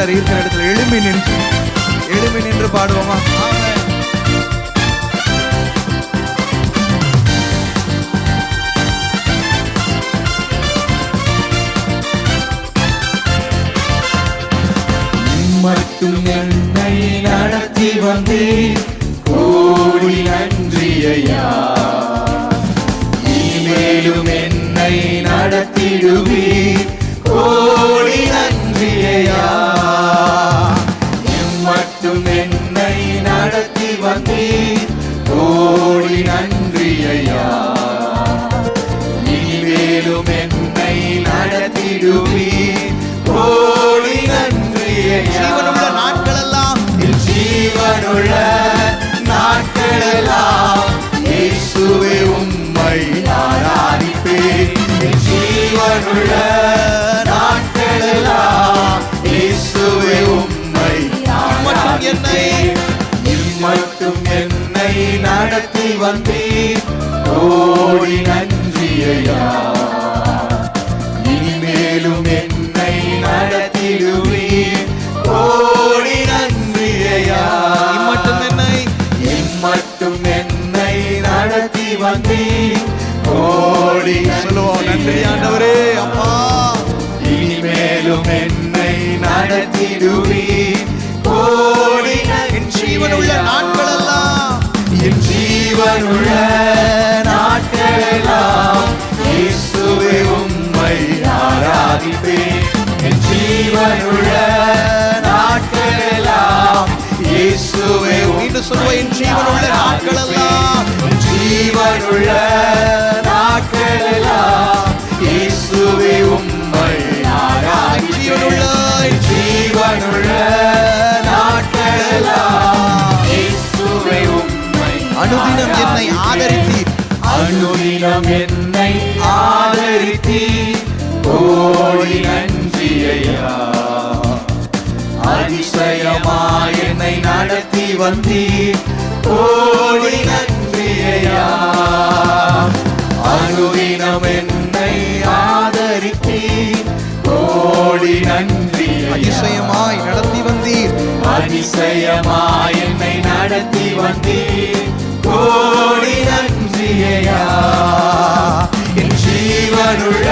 சிலர் இருக்கிற இடத்துல எழும்பி நின்று எழும்பி நின்று பாடுவோமா? மட்டும் என்னை நடத்தி வந்தேன் கோடி நன்றியா மேலும் என்னை நடத்திடுவீர். நடத்தி வந்தீர் கோடி நடத்தி வந்தீர் கோடி நன்றியா இனிமேலும் என்னை நடத்திடுவீர். கோடி நன்றியா இம்மட்டும் என்னை. மட்டும் என்னை நடத்தி வந்தீர். கோடி சொல்லுவோம் நன்றி ஆண்டவரே அப்பா. இனிமேலும் என்னை நடத்திடுவீர். கோடி என் ஜீவனுள்ள நாட்களெல்லாம் என் ஜீவனுள்ள நாட்களெல்லாம் இயேசுவே உம்மை ஆராதிப்பேன் என் ஜீவனுள்ள நாட்களெல்லாம் இயேசுவே மீண்டும் சொல்லுவோம் என் ஜீவனுள்ள நாட்களெல்லாம். ஜீவனுள்ள நாட்களெல்லாம் அனுதினம் என்னை ஆதரித்தீர். அனுதினம் என்னை ஆதரித்தீர். கோடி நன்றியா அதிசயமாய் என்னை நடத்தி வந்தீர். கோடி நன்றியா அனுதினம் என்னை ஆதரித்தீர். கோடி நன்றி அதிசயமாய் நடத்தி வந்தீர். அதிசயமாய் என்னை நடத்தி வந்தீர். கோடி நன்றியையா. என் ஜீவனுள்ள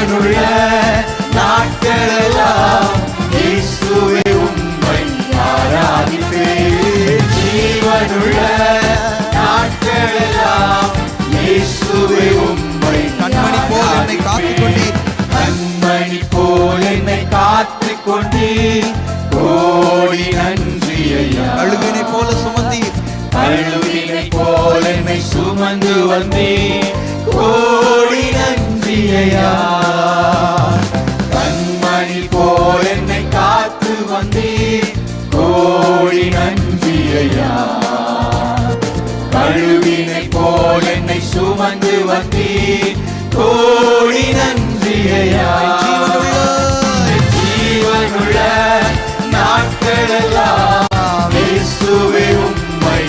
ஜீவனுள்ள நாட்களெல்லாம் இயேசுவே உம்மை ஆராதிப்பேன். ஜீவனுள்ள நாட்களெல்லாம் இயேசுவே உம்மை கண்மணி போல் என்னை காத்துக் கொண்டீர் கண்மணி போல் என்னை காத்துக் கொண்டீர் கோடி நன்றி ஐயா அழுவினை போல சுமந்தீர். அழுவினை போல் என்னை சுமந்து வந்தீர். கோடி நன்றி கண்மணி போல் என்னை காத்து வந்தீர். கோடி நன்றி ஐயா கழுவினை போல் என்னை சுமந்து வந்தீர். கோடி நன்றி ஐயா ஜீவனுள்ள நாட்களெல்லாம் இயேசுவே உம்மை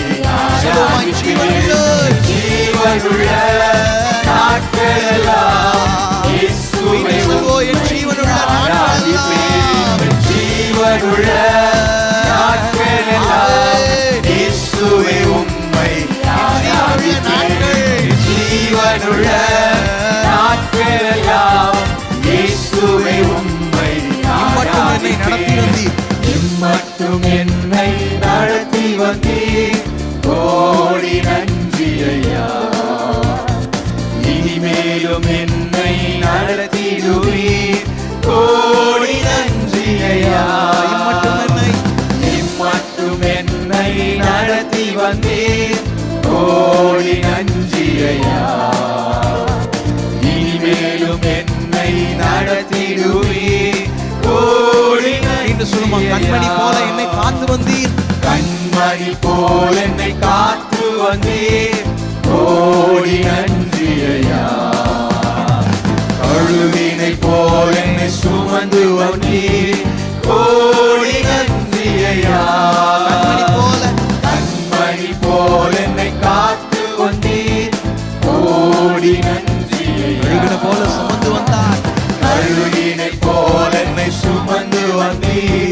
ஜீவனுள்ள என்னை நடத்தி வந்தீர் கோடி நஞ்சியையா இனிமேலும் என்னை நடத்திடுவீர். கோடி என்று சொல்லுமா கண்மணி போல என்னை காத்து வந்தீர். கண்மணி போல் என்னை காத்து வந்தீர் கோடி நன்றியையா கழுவினை போல் என்னை சுமந்து வந்தீர். கோடி நன்றியையா శుభందు అన్నీ.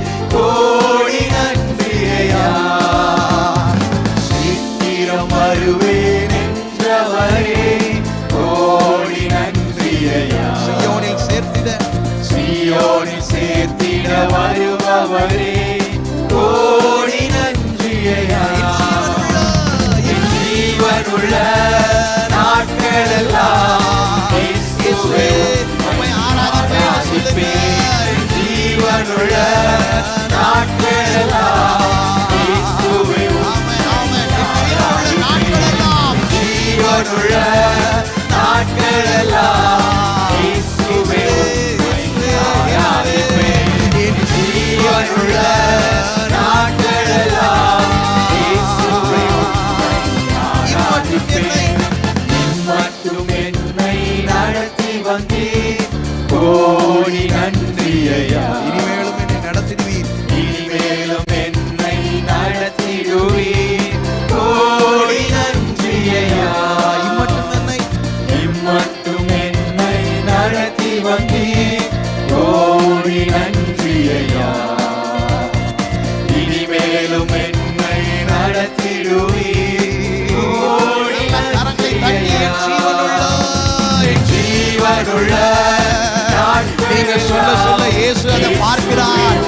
வருபவரே கோடி நன்றியா ஜீவனுள்ள நாட்களெல்லாம் ஜீவனுள்ள மட்டும் என்னை நடத்தி வந்தீர். கோடி நன்றியையா. இனிமேலும் என்னை நடத்திடுவீர். ஜீவனுள்ள நீங்கள் சொல்ல சொல்ல இயேசு அதை பார்க்கிறார்.